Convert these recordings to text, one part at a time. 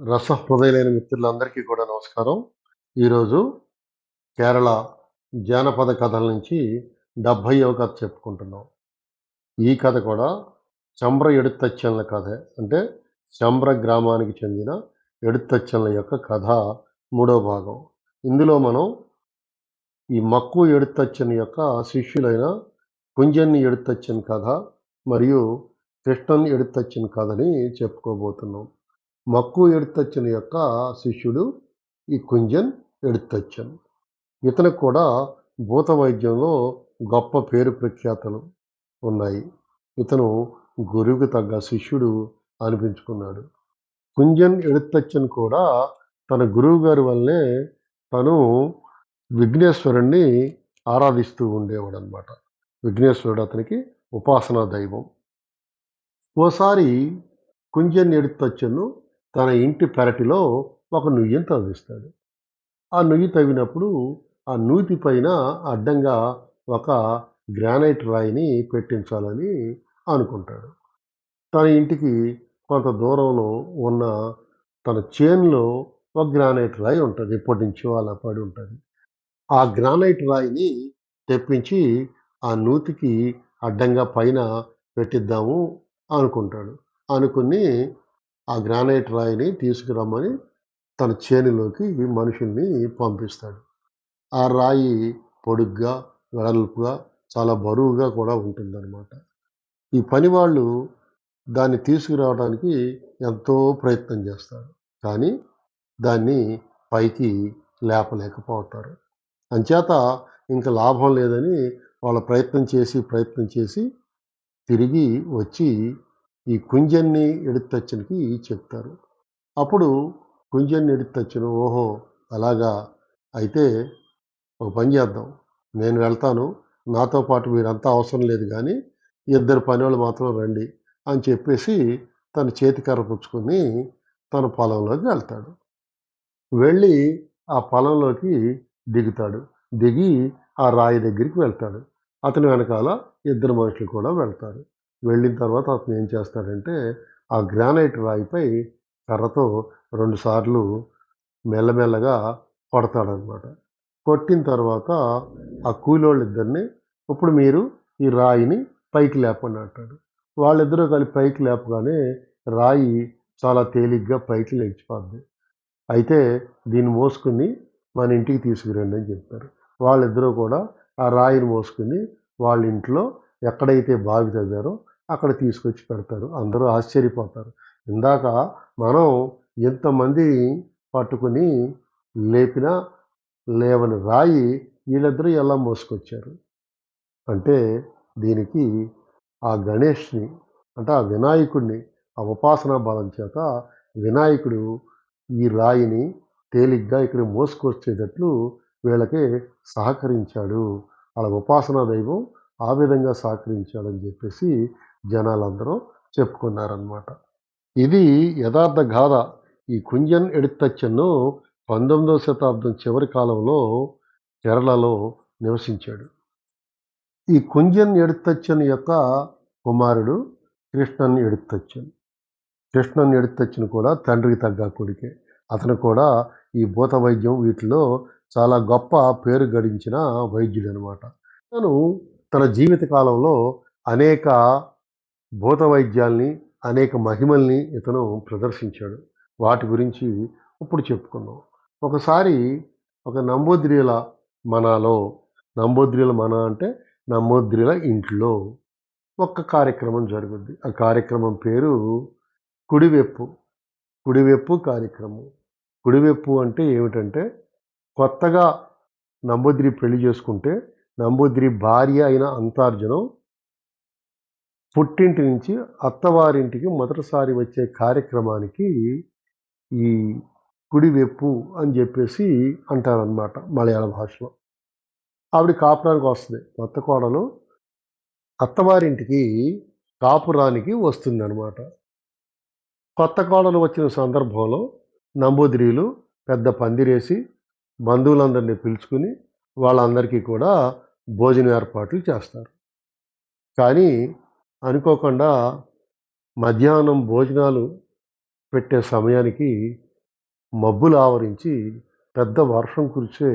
రసహృదయలైన మిత్రులందరికీ కూడా నమస్కారం. ఈరోజు కేరళ జానపద కథల నుంచి డెబ్భైవ కథ చెప్పుకుంటున్నాం. ఈ కథ కూడా చంబ్ర ఎడుతచ్చన్ల కథ. అంటే చంబ్ర గ్రామానికి చెందిన ఎడుతచ్చన్ల యొక్క కథ మూడో భాగం. ఇందులో మనం ఈ మక్కు ఎడుతచ్చన్ యొక్క శిష్యులైన కుంజన్ని ఎడుతచ్చన్ కథ మరియు కృష్ణన్ ఎడుతచ్చన్ కథని చెప్పుకోబోతున్నాం. మక్కు ఎడుతచ్చను యొక్క శిష్యుడు ఈ కుంజన్ ఎడుతచ్చన్ ఇతనికి కూడా భూత వైద్యంలో గొప్ప పేరు ప్రఖ్యాతలు ఉన్నాయి. ఇతను గురువుకు తగ్గ శిష్యుడు అనిపించుకున్నాడు. కుంజన్ ఎడుతచ్చన్ కూడా తన గురువు గారి వల్లనే తను విఘ్నేశ్వరుణ్ణి ఆరాధిస్తూ ఉండేవాడు అనమాట విఘ్నేశ్వరుడు అతనికి ఉపాసనా దైవం. ఓసారి కుంజన్ ఎడుతచ్చన్ను తన ఇంటి పెరటిలో ఒక నుయ్యను తవ్విస్తాడు. ఆ నుయ్యి తవ్వినప్పుడు ఆ నూతి పైన అడ్డంగా ఒక గ్రానైట్ రాయిని పెట్టించాలని అనుకుంటాడు. తన ఇంటికి కొంత దూరంలో ఉన్న తన చేనులో ఒక గ్రానైట్ రాయి ఉంటుంది. ఎప్పటి నుంచో అలా పడి ఉంటుంది. ఆ గ్రానైట్ రాయిని తెప్పించి ఆ నూతికి అడ్డంగా పైన పెట్టిద్దాము అనుకుంటాడు. అనుకుని ఆ గ్రానైట్ రాయిని తీసుకురమ్మని తన చేనులోకి మనుషుల్ని పంపిస్తాడు. ఆ రాయి పొడుగ్గా వెడల్పుగా చాలా బరువుగా కూడా ఉంటుందన్నమాట. ఈ పని వాళ్ళు దాన్ని తీసుకురావడానికి ఎంతో ప్రయత్నం చేస్తారు. కానీ దాన్ని పైకి లేపలేకపోతారు. అంచేత ఇంకా లాభం లేదని వాళ్ళ ప్రయత్నం చేసి ప్రయత్నం చేసి తిరిగి వచ్చి ఈ కుంజన్ని ఎడుతచ్చనికి చెప్తారు. అప్పుడు కుంజన్ని ఎడుతచ్చను ఓహో అలాగా. అయితే ఒక పని చేద్దాం. నేను వెళ్తాను. నాతో పాటు మీరంతా అవసరం లేదు కానీ ఇద్దరు పనివాళ్ళు మాత్రం రండి అని చెప్పేసి తన చేతికర్ర పుచ్చుకొని తన పొలంలోకి వెళ్తాడు. వెళ్ళి ఆ పొలంలోకి దిగుతాడు. దిగి ఆ రాయి దగ్గరికి వెళ్తాడు. అతని వెనకాల ఇద్దరు మనుషులు కూడా వెళ్తారు. వెళ్ళిన తర్వాత అతను ఏం చేస్తాడంటే ఆ గ్రానైట్ రాయిపై కర్రతో రెండుసార్లు మెల్లమెల్లగా కొడతాడనమాట. కొట్టిన తర్వాత ఆ కూలోళ్ళిద్దరిని ఇప్పుడు మీరు ఈ రాయిని పైకి లేపండి అంటాడు. వాళ్ళిద్దరూ కలిపి పైకి లేపగానే రాయి చాలా తేలిగ్గా పైకి లేచిపోద్ది. అయితే దీన్ని మోసుకుని మన ఇంటికి తీసుకురండి అని చెప్తారు వాళ్ళిద్దరూ కూడా ఆ రాయిని మోసుకుని వాళ్ళ ఇంట్లో ఎక్కడైతే బావి తగ్గారో అక్కడ తీసుకొచ్చి పెడతారు. అందరూ ఆశ్చర్యపోతారు. ఇందాక మనం ఎంతమంది పట్టుకుని లేపినా లేవని రాయి వీళ్ళిద్దరూ ఎలా మోసుకొచ్చారు? అంటే దీనికి ఆ గణేష్ని అంటే ఆ వినాయకుడిని ఆ ఉపాసనా బలం చేత వినాయకుడు ఈ రాయిని తేలిగ్గా ఇక్కడ మోసుకొచ్చేటట్లు వీళ్ళకి సహకరించాడు. వాళ్ళ ఉపాసనా దైవం ఆ విధంగా సహకరించాడని చెప్పేసి జనాలందరూ చెప్పుకున్నారనమాట ఇది యథార్థ గాథ. ఈ కుంజన్ ఎడితచ్చన్ను పంతొమ్మిదవ శతాబ్దం చివరి కాలంలో కేరళలో నివసించాడు. ఈ కుంజన్ ఎడితచ్చన్ యొక్క కుమారుడు కృష్ణన్ ఎడితచ్చన్. కృష్ణన్ ఎడితచ్చన్ కూడా తండ్రికి తగ్గ కొడుకే. అతను కూడా ఈ భూత వైద్యం వీటిలో చాలా గొప్ప పేరు గడించిన వైద్యుడు అనమాట తను తన జీవిత కాలంలో అనేక భూత వైద్యాల్ని అనేక మహిమల్ని ఇతను ప్రదర్శించాడు. వాటి గురించి ఇప్పుడు చెప్పుకుందాం. ఒకసారి ఒక నంబోద్రిల మనాలో నంబోద్రిల మన అంటే నంబోద్రిల ఇంట్లో ఒక కార్యక్రమం జరుగుద్ది. ఆ కార్యక్రమం పేరు కుడివెప్పు. కుడివెప్పు కార్యక్రమం. కుడివెప్పు అంటే ఏమిటంటే కొత్తగా నంబూద్రి పెళ్ళి చేసుకుంటే నంబూద్రి భార్య అయిన అంతార్జనం పుట్టింటి నుంచి అత్తవారింటికి మొదటిసారి వచ్చే కార్యక్రమానికి ఈ కుడివెప్పు అని చెప్పేసి అంటారనమాట మలయాళ భాషలో. ఆవిడ కాపురానికి వస్తుంది. కొత్త కోడలు అత్తవారింటికి కాపురానికి వస్తుందనమాట కొత్త కోడలు వచ్చిన సందర్భంలో నంబూదిరీలు పెద్ద పందిరేసి బంధువులందరినీ పిలుచుకుని వాళ్ళందరికీ కూడా భోజన ఏర్పాట్లు చేస్తారు. కానీ అనుకోకుండా మధ్యాహ్నం భోజనాలు పెట్టే సమయానికి మబ్బులు ఆవరించి పెద్ద వర్షం కురిచే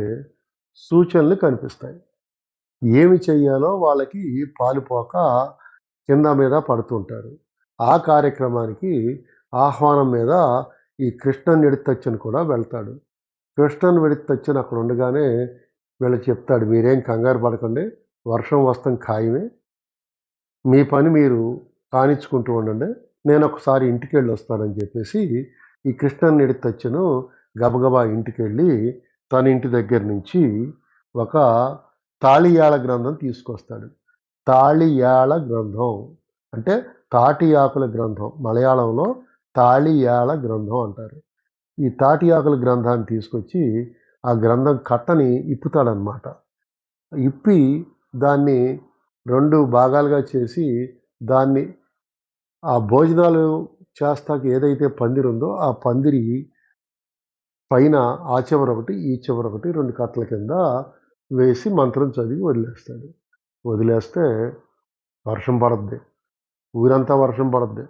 సూచనలు కనిపిస్తాయి. ఏమి చెయ్యాలో వాళ్ళకి పాలుపోక కింద మీద పడుతుంటారు ఆ కార్యక్రమానికి ఆహ్వానం మీద ఈ కృష్ణన్ ఎడితచ్చన్ కూడా వెళ్తాడు. కృష్ణన్ వెడితచ్చన్ అక్కడ ఉండగానే వీళ్ళకి చెప్తాడు మీరేం కంగారు పడకండి వర్షం వస్తాం ఖాయమే మీ పని మీరు కానిచ్చుకుంటూ ఉండండి. నేను ఒకసారి ఇంటికి వెళ్ళి వస్తానని చెప్పేసి ఈ కృష్ణన్ తచ్చను గబగబా ఇంటికి వెళ్ళి తన ఇంటి దగ్గర నుంచి ఒక తాళియాల గ్రంథం తీసుకొస్తాడు. తాళియాల గ్రంథం అంటే తాటి ఆకుల గ్రంథం. మలయాళంలో తాళియాల గ్రంథం అంటారు. ఈ తాటి ఆకుల గ్రంథాన్ని తీసుకొచ్చి ఆ గ్రంథం కట్టని ఇప్పుతాడనమాట ఇప్పి దాన్ని రెండు భాగాలుగా చేసి దాన్ని ఆ భోజనాలు చేస్తాక ఏదైతే పందిరి ఉందో ఆ పందిరి పైన ఆ చివర ఒకటి ఈ చివర ఒకటి రెండు కట్టల కింద వేసి మంత్రం చదివి వదిలేస్తాడు. వదిలేస్తే వర్షం పడద్ది. ఊరంతా వర్షం పడద్ది.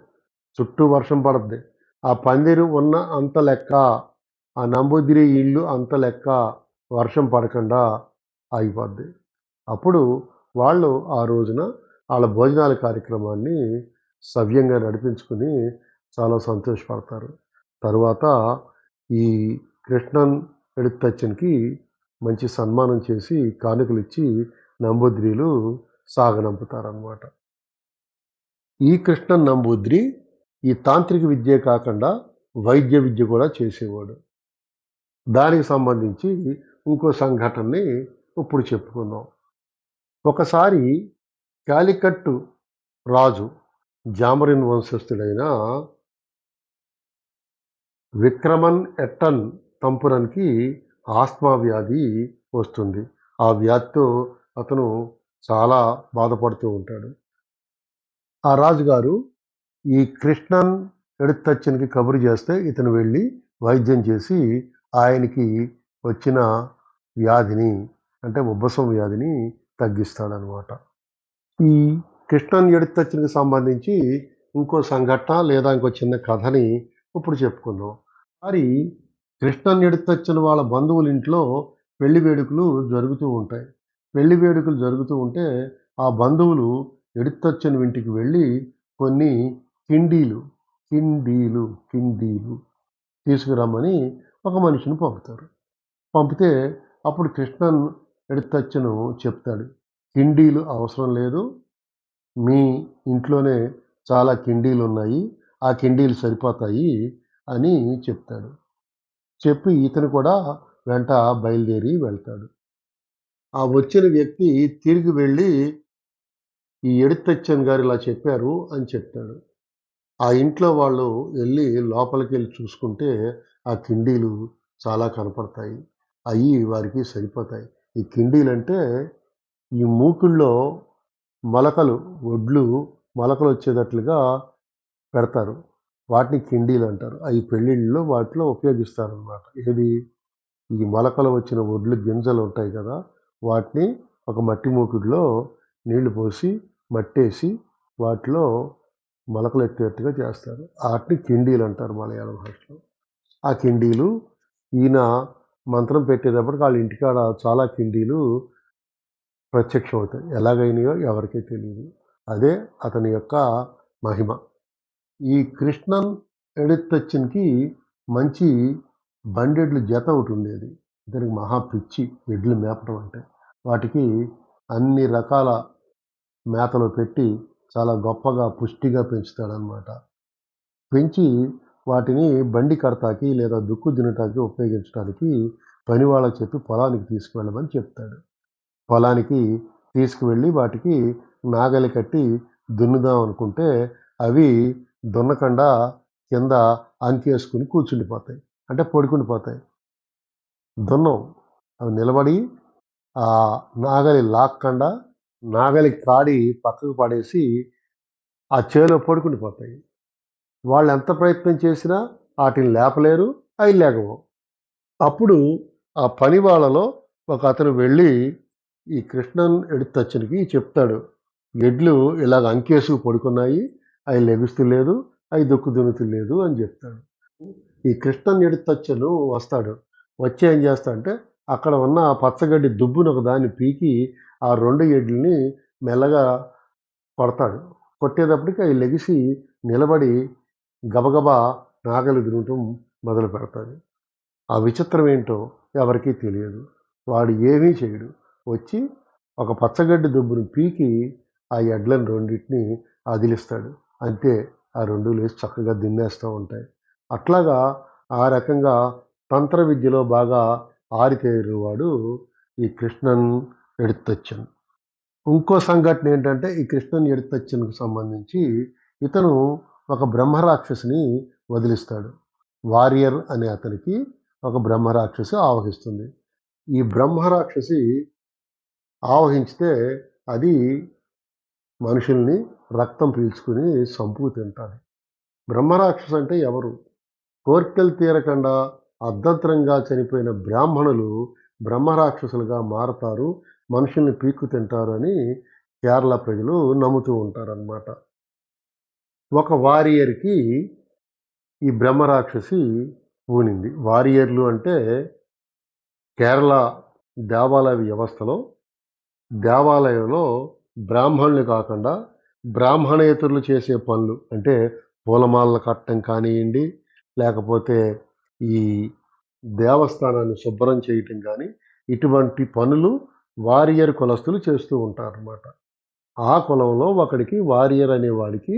చుట్టూ వర్షం పడద్ది. ఆ పందిరి ఉన్న అంత లెక్క ఆ నంబుదిరి ఇల్లు అంత లెక్క వర్షం పడకుండా ఆగిపోద్ది అప్పుడు వాళ్ళు ఆ రోజున వాళ్ళ భోజనాల కార్యక్రమాన్ని సవ్యంగా నడిపించుకుని చాలా సంతోషపడతారు. తరువాత ఈ కృష్ణన్ ఎడుతచ్చన్కి మంచి సన్మానం చేసి కానుకలు ఇచ్చి నంబూద్రీలు సాగనంపుతారనమాట ఈ కృష్ణన్ నంబూద్రి ఈ తాంత్రిక విద్య కాకుండా వైద్య విద్య కూడా చేసేవాడు. దానికి సంబంధించి ఇంకో సంఘటనని ఇప్పుడు చెప్పుకుందాం. ఒకసారి కాలికట్టు రాజు జామరిన్ వంశస్థుడైన విక్రమన్ ఎట్టన్ తంపురన్కి ఆస్మా వ్యాధి వస్తుంది. ఆ వ్యాధితో అతను చాలా బాధపడుతూ ఉంటాడు. ఆ రాజుగారు ఈ కృష్ణన్ ఎడుతచ్చనికి కబురు చేస్తే ఇతను వెళ్ళి వైద్యం చేసి ఆయనకి వచ్చిన వ్యాధిని అంటే ఉబ్బసం వ్యాధిని తగ్గిస్తాడనమాట. ఈ కృష్ణన్ ఎడితచ్చినకి సంబంధించి ఇంకో సంఘటన లేదా ఇంకో చిన్న కథని ఇప్పుడు చెప్పుకుందాం. మరి కృష్ణన్ ఎడితచ్చిన వాళ్ళ బంధువుల ఇంట్లో పెళ్ళి వేడుకలు జరుగుతూ ఉంటాయి. పెళ్ళి వేడుకలు జరుగుతూ ఉంటే ఆ బంధువులు ఎడుతచ్చిన ఇంటికి వెళ్ళి కొన్ని కిండీలు కిండీలు కిండీలు తీసుకురమ్మని ఒక మనిషిని పంపుతారు. పంపితే అప్పుడు కృష్ణన్ ఎడతచ్చను చెప్తాడు. కిండీలు అవసరం లేదు. మీ ఇంట్లోనే చాలా కిండీలు ఉన్నాయి ఆ కిండీలు సరిపోతాయి అని చెప్తాడు. చెప్పి ఇతను కూడా వెంట బయలుదేరి వెళ్తాడు. ఆ వచ్చిన వ్యక్తి తిరిగి వెళ్ళి ఈ ఎడితచ్చన్ గారు ఇలా చెప్పారు అని చెప్తాడు. ఆ ఇంట్లో వాళ్ళు వెళ్ళి లోపలికి వెళ్ళి చూసుకుంటే ఆ కిండీలు చాలా కనపడతాయి. అవి వారికి సరిపోతాయి. ఈ కిండీలు అంటే ఈ మూకుల్లో మొలకలు ఒడ్లు మొలకలు వచ్చేటట్లుగా పెడతారు. వాటిని కిండీలు అంటారు. అవి పెళ్ళిళ్ళలో వాటిలో ఉపయోగిస్తారు అన్నమాట ఏది? ఈ మొలకలు వచ్చిన ఒడ్లు గింజలు ఉంటాయి కదా వాటిని ఒక మట్టి మూకుడిలో నీళ్ళు పోసి మట్టేసి వాటిలో మొలకలు ఎత్తేట్టుగా చేస్తారు. వాటిని కిండీలు అంటారు మలయాళం భాషలో. ఆ కిండీలు ఈయన మంత్రం పెట్టేటప్పటికి వాళ్ళ ఇంటికాడ చాలా కిండీలు ప్రత్యక్షం అవుతాయి ఎలాగైనాయో ఎవరికీ తెలియదు అదే అతని యొక్క మహిమ. ఈ కృష్ణన్ ఎడెత్తచ్చిన్కి మంచి బండెడ్లు జత ఒకటి ఉండేది. ఇతనికి మహా పిచ్చి ఎడ్లు మేపడం అంటే. వాటికి అన్ని రకాల మేతలు పెట్టి చాలా గొప్పగా పుష్టిగా పెంచుతాడనమాట పెంచి వాటిని బండి కడతాకి లేదా దుక్కు దున్నటానికి ఉపయోగించడానికి పని వాళ్ళకి చెప్పి పొలానికి తీసుకువెళ్ళమని చెప్తాడు. పొలానికి తీసుకువెళ్ళి వాటికి నాగలి కట్టి దున్నుదాం అనుకుంటే అవి దున్నకుండా కింద అంకేసుకుని కూర్చుండిపోతాయి. అంటే పడుకుండిపోతాయి దున్నం. అవి నిలబడి ఆ నాగలి లాక్కుండా నాగలి కాడి పక్కకు పడేసి ఆ చేలో పడుకుండిపోతాయి వాళ్ళు ఎంత ప్రయత్నం చేసినా వాటిని లేపలేరు అవి లేకవు అప్పుడు ఆ పని వాళ్ళలో ఒక అతను వెళ్ళి ఈ కృష్ణన్ ఎడుతచ్చనికి చెప్తాడు ఎడ్లు ఇలాగ అంకేసుకు పడుకున్నాయి అవి లెగుస్తూ లేదు అవి దొక్కు దున్నుతులేదు అని చెప్తాడు. ఈ కృష్ణన్ ఎడుతచ్చను వస్తాడు. వచ్చి ఏం చేస్తా అంటే అక్కడ ఉన్న ఆ పచ్చగడ్డి దుబ్బును ఒక దాన్ని పీకి ఆ రెండు ఎడ్లని మెల్లగా కొడతాడు. కొట్టేటప్పటికి అవి లెగిసి నిలబడి గబగబా నాగలి తినటం మొదలు పెడతాడు ఆ విచిత్రం ఏంటో ఎవరికీ తెలియదు. వాడు ఏమీ చేయడు. వచ్చి ఒక పచ్చగడ్డి దుబ్బును పీకి ఆ ఎడ్లను రెండింటిని అదిలిస్తాడు. అంతే ఆ రెండు లేచి చక్కగా దిన్నేస్తూ ఉంటాయి. అట్లాగా ఆ రకంగా తంత్ర విద్యలో బాగా ఆరితేరు వాడు ఈ కృష్ణన్ ఎడుతచ్చన్. ఇంకో సంఘటన ఏంటంటే ఈ కృష్ణన్ ఎడుతచ్చన్కు సంబంధించి ఇతను ఒక బ్రహ్మరాక్షసుని వదిలిస్తాడు. వారియర్ అనే అతనికి ఒక బ్రహ్మరాక్షసి ఆవహిస్తుంది. ఈ బ్రహ్మరాక్షసి ఆవహించితే అది మనుషుల్ని రక్తం పీల్చుకుని సంపు తింటాడు బ్రహ్మరాక్షసు అంటే ఎవరు? కోర్కెలు తీరకుండా అర్ధంతరంగా చనిపోయిన బ్రాహ్మణులు బ్రహ్మరాక్షసులుగా మారతారు మనుషుల్ని పీక్కు తింటారు అని కేరళ ప్రజలు నమ్ముతూ ఉంటారన్నమాట. ఒక వారియర్కి ఈ బ్రహ్మరాక్షసి పూనింది వారియర్లు అంటే కేరళ దేవాలయ వ్యవస్థలో దేవాలయంలో బ్రాహ్మణులు కాకుండా బ్రాహ్మణేతరులు చేసే పనులు అంటే పూలమాలలు కట్టడం కానివ్వండి లేకపోతే ఈ దేవస్థానాన్ని శుభ్రం చేయటం కానీ ఇటువంటి పనులు వారియర్ కులస్తులు చేస్తూ ఉంటారన్నమాట. ఆ కులంలో ఒకడికి వారియర్ అనేవాడికి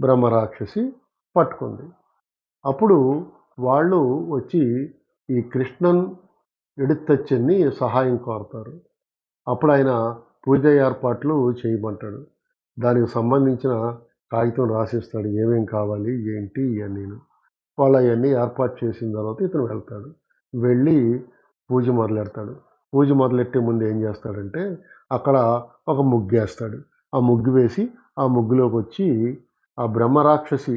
బ్రహ్మరాక్షసి పట్టుకుంది. అప్పుడు వాళ్ళు వచ్చి ఈ కృష్ణన్ ఎడుతచ్చన్ని సహాయం కోరతారు. అప్పుడు ఆయన పూజ ఏర్పాట్లు చేయమంటాడు. దానికి సంబంధించిన కాగితం రాసిస్తాడు. ఏమేం కావాలి ఏంటి ఇవన్నీ వాళ్ళు అవన్నీ ఏర్పాటు చేసిన తర్వాత ఇతను వెళ్తాడు. వెళ్ళి పూజ మొదలెడతాడు. పూజ మొదలెట్టే ముందు ఏం చేస్తాడంటే అక్కడ ఒక ముగ్గు వేస్తాడు. ఆ ముగ్గు వేసి ఆ ముగ్గులోకి వచ్చి ఆ బ్రహ్మరాక్షసి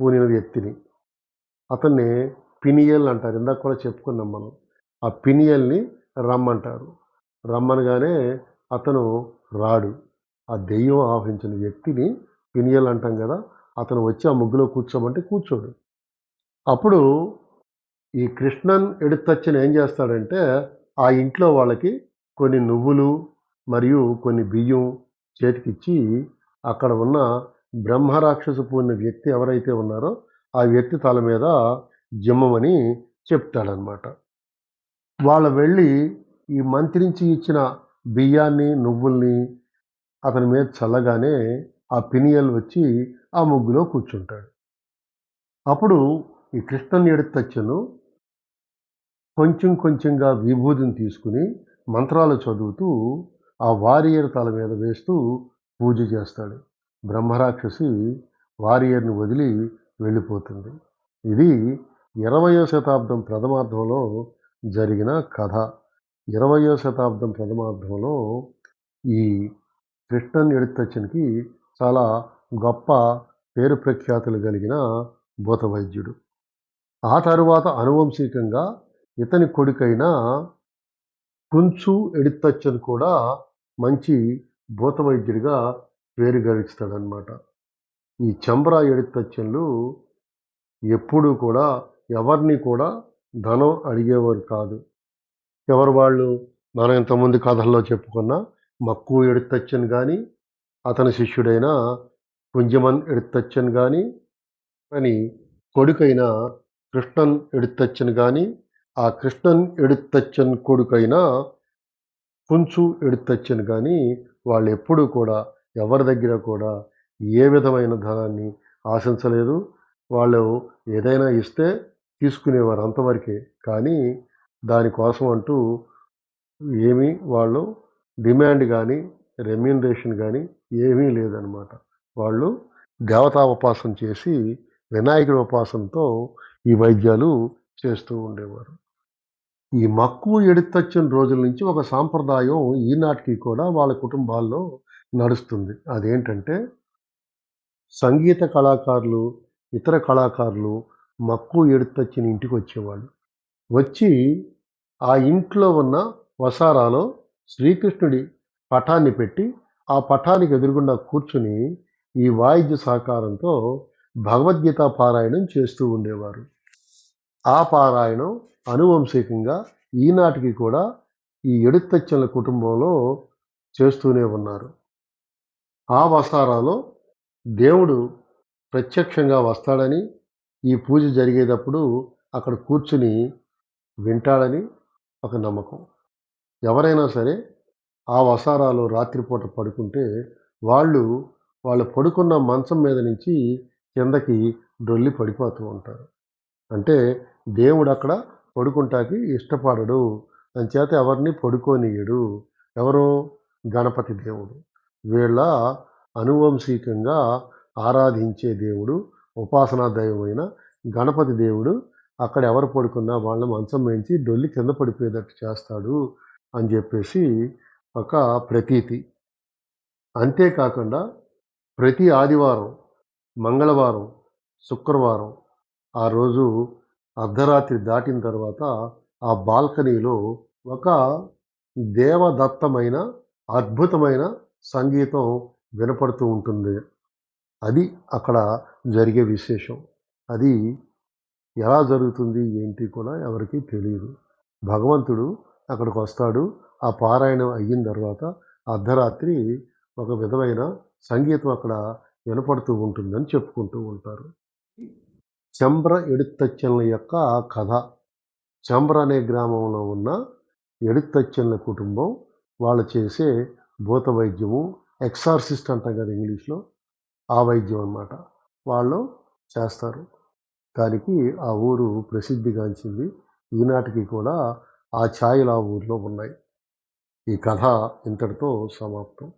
పూనిన వ్యక్తిని. అతన్ని పినియల్ అంటారు. ఇందాక కూడా చెప్పుకున్నాం మనం. ఆ పినియల్ని రమ్మంటారు రమ్మనగానే అతను రాడు. ఆ దెయ్యం ఆవహించిన వ్యక్తిని పినియల్ అంటాం కదా అతను వచ్చి ఆ ముగ్గులో కూర్చోమంటే కూర్చోడు. అప్పుడు ఈ కృష్ణన్ ఎడుతచ్చని ఏం చేస్తాడంటే ఆ ఇంట్లో వాళ్ళకి కొన్ని నువ్వులు మరియు కొన్ని బియ్యం చేతికిచ్చి అక్కడ ఉన్న బ్రహ్మరాక్షసు పూర్ణ వ్యక్తి ఎవరైతే ఉన్నారో ఆ వ్యక్తి తల మీద జిమ్మమని చెప్తాడనమాట వాళ్ళు వెళ్ళి ఈ మంత్రించి ఇచ్చిన బియ్యాన్ని నువ్వుల్ని అతని మీద చల్లగానే ఆ పినియల్ వచ్చి ఆ ముగ్గులో కూర్చుంటాడు. అప్పుడు ఈ కృష్ణన్ ఎడుతచ్చను కొంచెం కొంచెంగా విభూతిని తీసుకుని మంత్రాలు చదువుతూ ఆ వారియర్ తల మీద వేస్తూ పూజ చేస్తాడు. బ్రహ్మరాక్షసి వారియర్ని వదిలి వెళ్ళిపోతుంది. ఇది ఇరవయో శతాబ్దం ప్రథమార్థంలో జరిగిన కథ. ఇరవయో శతాబ్దం ప్రథమార్థంలో ఈ కృష్ణన్ ఎడితచ్చన్కి చాలా గొప్ప పేరు ప్రఖ్యాతులు కలిగిన భూత వైద్యుడు ఆ తరువాత అనువంశికంగా ఇతని కొడుకైన కుంచు ఎడితచ్చన్ కూడా మంచి భూత వైద్యుడిగా పేరు ఈ చంబరా ఎడితచ్చన్లు ఎప్పుడూ కూడా ఎవరిని కూడా ధనం అడిగేవారు కాదు. ఎవరు వాళ్ళు? మనం ఇంతకుముందు కథల్లో చెప్పుకున్న మక్కువ ఎడితచ్చన్ కానీ అతని శిష్యుడైన కుంజమన్ ఎడితచ్చన్ కానీ అని కొడుకైన కృష్ణన్ ఎడుతచ్చన్ కానీ ఆ కృష్ణన్ ఎడుతచ్చన్ కొడుకైన కుంచు ఎడుతచ్చన్ కానీ వాళ్ళు ఎప్పుడూ కూడా ఎవరి దగ్గర కూడా ఏ విధమైన ధనాన్ని ఆశించలేదు. వాళ్ళు ఏదైనా ఇస్తే తీసుకునేవారు అంతవరకే. కానీ దానికోసం అంటూ ఏమీ వాళ్ళు డిమాండ్ కానీ రెమ్యూనరేషన్ కానీ ఏమీ లేదనమాట వాళ్ళు దేవతా ఉపాసన చేసి వినాయకుడి ఉపాసనతో ఈ వైద్యాలు చేస్తూ ఉండేవారు. ఈ మక్కువ ఎడితచ్చిన రోజుల నుంచి ఒక సాంప్రదాయం ఈనాటికి కూడా వాళ్ళ కుటుంబాల్లో నడుస్తుంది. అదేంటంటే సంగీత కళాకారులు ఇతర కళాకారులు మక్కువ ఎడుతొచ్చిన ఇంటికి వచ్చేవాళ్ళు వచ్చి ఆ ఇంట్లో ఉన్న వసారాలో శ్రీకృష్ణుడి పటాన్ని పెట్టి ఆ పటానికి ఎదురుగుండా కూర్చుని ఈ వాయిద్య సహకారంతో భగవద్గీత పారాయణం చేస్తూ ఉండేవారు. ఆ పారాయణం అనువంశికంగా ఈనాటికి కూడా ఈ ఎడుతచ్చల కుటుంబంలో చేస్తూనే ఉన్నారు. ఆ వసారాలో దేవుడు ప్రత్యక్షంగా వస్తాడని ఈ పూజ జరిగేటప్పుడు అక్కడ కూర్చుని వింటాడని ఒక నమ్మకం. ఎవరైనా సరే ఆ వసారాలో రాత్రిపూట పడుకుంటే వాళ్ళు వాళ్ళు పడుకున్న మంచం మీద నుంచి కిందకి డొల్లి పడిపోతూ ఉంటారు. అంటే దేవుడు అక్కడ పడుకుంటాకి ఇష్టపడడు. అంచేత ఎవరిని పడుకోనీయడు ఎవరు గణపతి దేవుడు. వీళ్ళ అనువంశికంగా ఆరాధించే దేవుడు ఉపాసనా దైవమైన గణపతి దేవుడు. అక్కడ ఎవరు పడుకున్నా వాళ్ళని మంచం మేంచి డొల్లి కింద పడిపోయేటట్టు చేస్తాడు అని చెప్పేసి ఒక ప్రతీతి. అంతేకాకుండా ప్రతి ఆదివారం మంగళవారం శుక్రవారం ఆ రోజు అర్ధరాత్రి దాటిన తర్వాత ఆ బాల్కనీలో ఒక దేవదత్తమైన అద్భుతమైన సంగీతం వినపడుతూ ఉంటుంది. అది అక్కడ జరిగే విశేషం. అది ఎలా జరుగుతుంది ఏంటి కూడా ఎవరికి తెలియదు భగవంతుడు అక్కడికి వస్తాడు. ఆ పారాయణం అయిన తర్వాత అర్ధరాత్రి ఒక విధమైన సంగీతం అక్కడ వినపడుతూ ఉంటుందని చెప్పుకుంటూ ఉంటారు. చంబ్ర ఎడుత్తచ్చన్ల యొక్క కథ. చంబ్ర అనే గ్రామంలో ఉన్న ఎడుత్తచ్చన్ల కుటుంబం వాళ్ళు చేసే భూత వైద్యము ఎక్సార్సిస్ట్ అంటాం కదా ఇంగ్లీష్లో ఆ వైద్యం అన్నమాట. వాళ్ళు చేస్తారు. దానికి ఆ ఊరు ప్రసిద్ధిగాంచింది. ఈనాటికి కూడా ఆ ఛాయలు ఆ ఊరిలో ఉన్నాయి. ఈ కథ ఇంతటితో సమాప్తం.